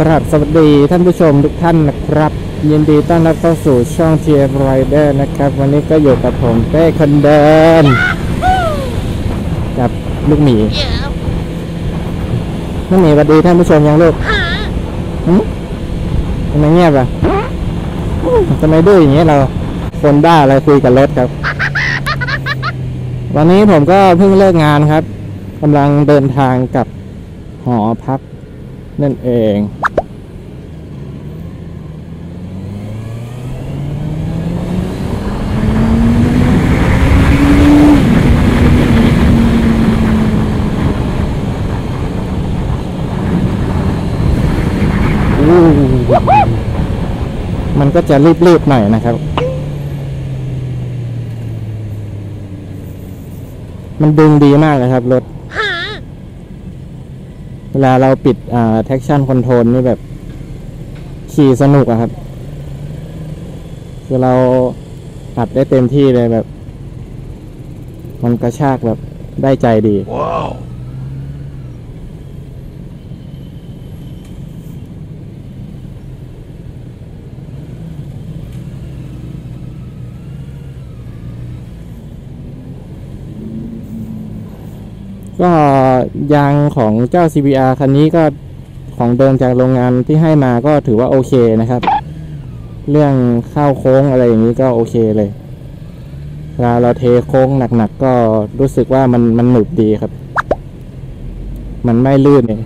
กราบสวัสดีท่านผู้ชมทุกท่านนะครับ ยินดีต้อนรับเข้าสู่ช่องเทียร์ไรเดอร์นะครับ วันนี้ก็อยู่กับผมเป้คนเดินกับลูกหมีลูกหมีสวัสดีท่านผู้ชมยังลูกหึทำไมเงียบอะทำไมดื้ออย่างเงี้ยเราคนบ้าอะไรคุยกับรถครับ วันนี้ผมก็เพิ่งเลิกงานครับกำลังเดินทางกับหอพักนั่นเอง อู้ มันก็จะรีบๆหน่อยนะครับ มันดึงดีมากเลยครับรถ เวลาเราปิดอ่า traction control นี่แบบ ขี่สนุกอะครับ คือเราอัดได้เต็มที่เลยแบบ มันกระชากแบบได้ใจดี Wow. ก็ยางของเจ้า CBR คันนี้ก็ของเดิมจากโรงงานที่ให้มาก็ถือว่าโอเคนะครับ เรื่องเข้าโค้งอะไรอย่างนี้ก็โอเคเลยเวลาเราเทโค้งหนักๆก็รู้สึกว่ามันมันหนุบดีครับ มันไม่ลื่นเลยต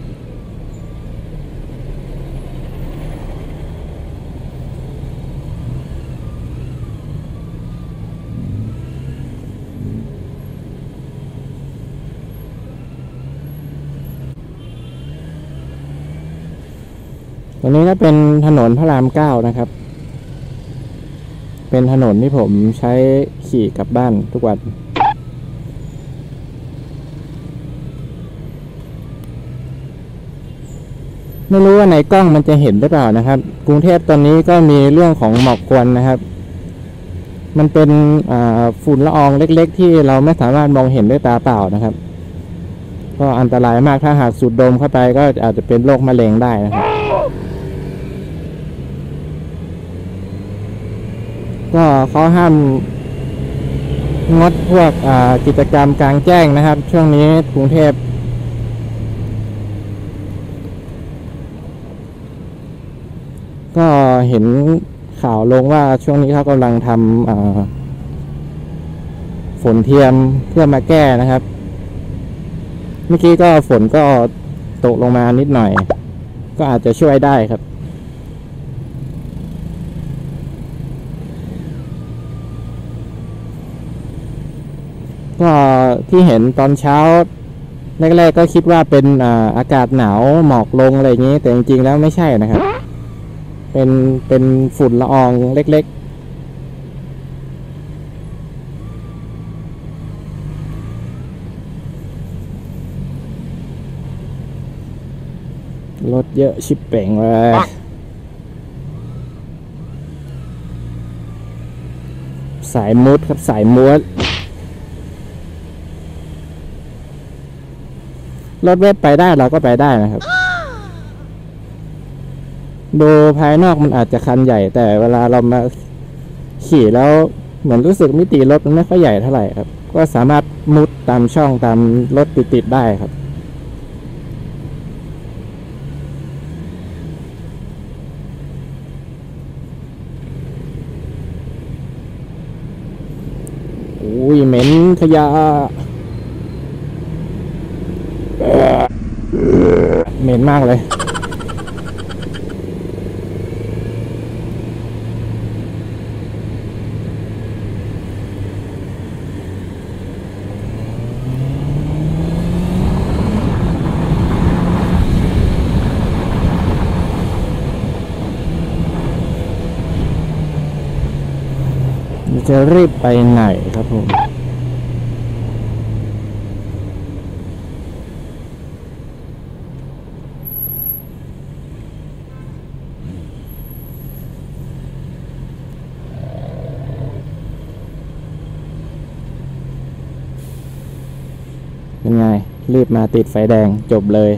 รงนี้ก็เป็นถนนพระรามเก้านะครับ เป็นถนนที่ผมใช้ขี่กลับบ้านทุกวัน ไม่รู้ว่าในกล้องมันจะเห็นหรือเปล่านะครับ กรุงเทพตอนนี้ก็มีเรื่องของหมอกควันนะครับ มันเป็นฝุ่นละอองเล็ก ๆ ที่เราไม่สามารถมองเห็นด้วยตาเปล่านะครับ ก็อันตรายมากถ้าหากสูดดมเข้าไปก็อาจจะเป็นโรคมะเร็งได้นะครับ ก็เขาห้ามงดพวกกิจกรรมกลางแจ้งนะครับ ช่วงนี้กรุงเทพก็เห็นข่าวลงว่าช่วงนี้เขากำลังทำฝนเทียมเพื่อมาแก้นะครับ เมื่อกี้ก็ฝนก็ตกลงมานิดหน่อย ก็อาจจะช่วยได้ครับ ก็ที่เห็นตอนเช้าแรกๆก็คิดว่าเป็นอาอากาศหนาวหมอกลงอะไรอย่างนี้ แต่จริงๆแล้วไม่ใช่นะครับ เป็นเป็นฝุ่นละอองเล็ก ๆ รถเยอะชิบเป่งเลยสายมุดครับสายมุด รถเว็บไปได้เราก็ไปได้นะครับ ดูภายนอกมันอาจจะคันใหญ่ แต่เวลาเรามาขี่แล้วเหมือนรู้สึกมิติรถมันไม่ค่อยใหญ่เท่าไหร่ครับ ก็สามารถมุดตามช่องตามรถติดๆได้ครับอุ้ยเหม็นขยะ เหม็นมากเลยจะรีบไปไหนครับผม ไง รีบมาติดไฟแดงจบเลย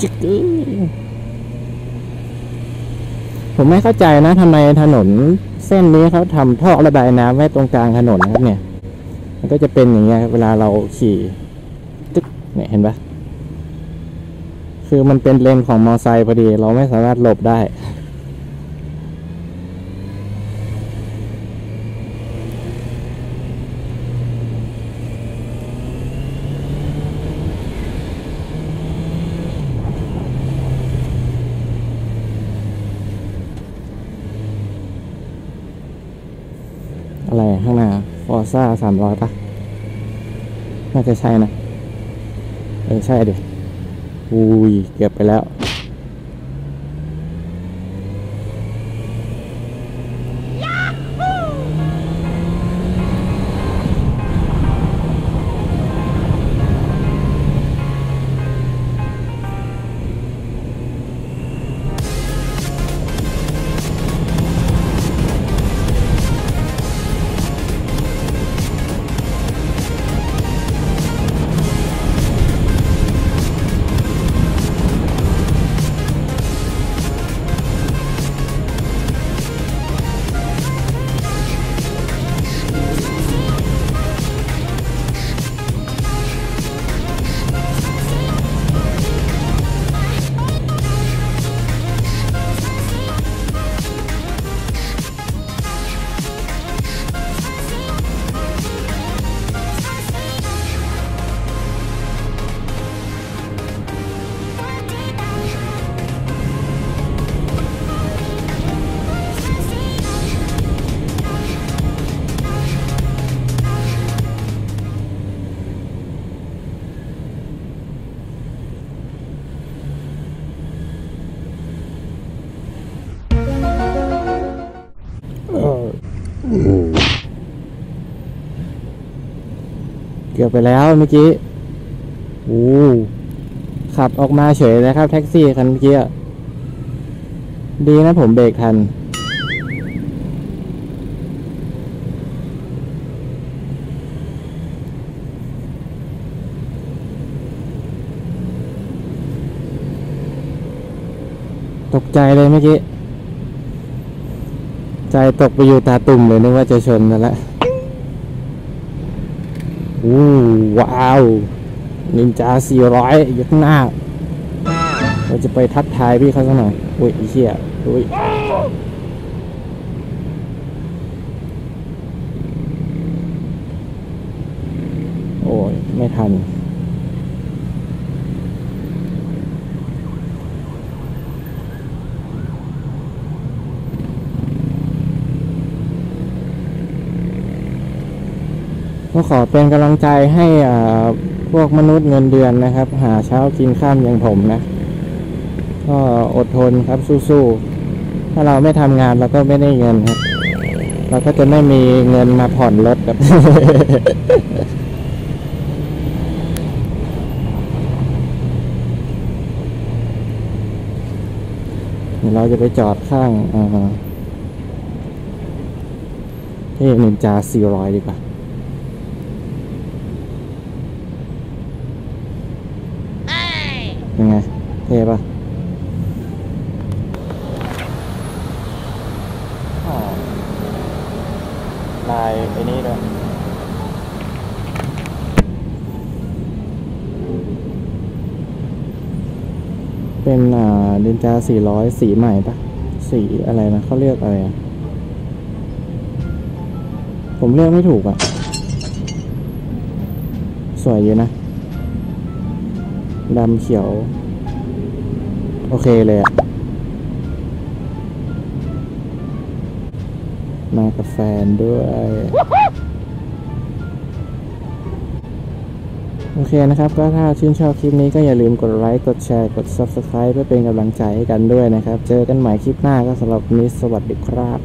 จิกเอ้ย ผมไม่เข้าใจนะทำไมถนนเส้นนี้เขาทำท่อระบายน้ำไว้ตรงกลางถนนนะครับเนี่ย มันก็จะเป็นอย่างเงี้ยเวลาเราขี่ตึ๊กเนี่ยเห็นปะคือมันเป็นเลนของมอไซค์พอดี เราไม่สามารถหลบได้ อะไรข้างหน้าฟอร์ ซ่าสามร้อยปะน่าจะใช่นะ เออ ใช่ดิอุ้ย เก็บไปแล้ว เกือบไปแล้วเมื่อกี้โอ้ขับออกมาเฉยนะครับ แท็กซี่คันเมื่อกี้ดีนะผมเบรกทัน ตกใจเลยเมื่อกี้ ใจตกไปอยู่ตาตุ่มเลยนึกว่าจะชนกันแหล้วอู้ว้าวนินจา400ยักหน้า เราจะไปทักทายพี่เขาสักหน่อยอุ้ยเหี้ยอุ้ยโอ้ยไม่ทัน ก็ขอเป็นกำลังใจให้พวกมนุษย์เงินเดือนนะครับ หาเช้ากินข้ามอย่างผมนะ ก็อดทนครับสู้ๆ ถ้าเราไม่ทำงานเราก็ไม่ได้เงินครับ เราก็จะไม่มีเงินมาผ่อนรถครับเดี๋ยวเราจะไปจอดข้างอ่าที่นินจา400 ดีกว่า ยังไงเท่ปะอ๋อลายไอ้นี้ด้วยเป็นอ่าดินจาสี่ร้อยสีใหม่ปะสีอะไรนะเขาเรียกอะไรอะผมเรียกไม่ถูกอะสวยอยู่นะ ดำเขียว โอเคเลยอะมากับแฟนด้วย โอเคนะครับ ก็ถ้าชื่นชอบคลิปนี้ก็อย่าลืมกดไลค์ กดแชร์ กด Subscribe เพื่อเป็นกำลังใจให้กันด้วยนะครับ เจอกันใหม่คลิปหน้าก็สำหรับนี้สวัสดีครับ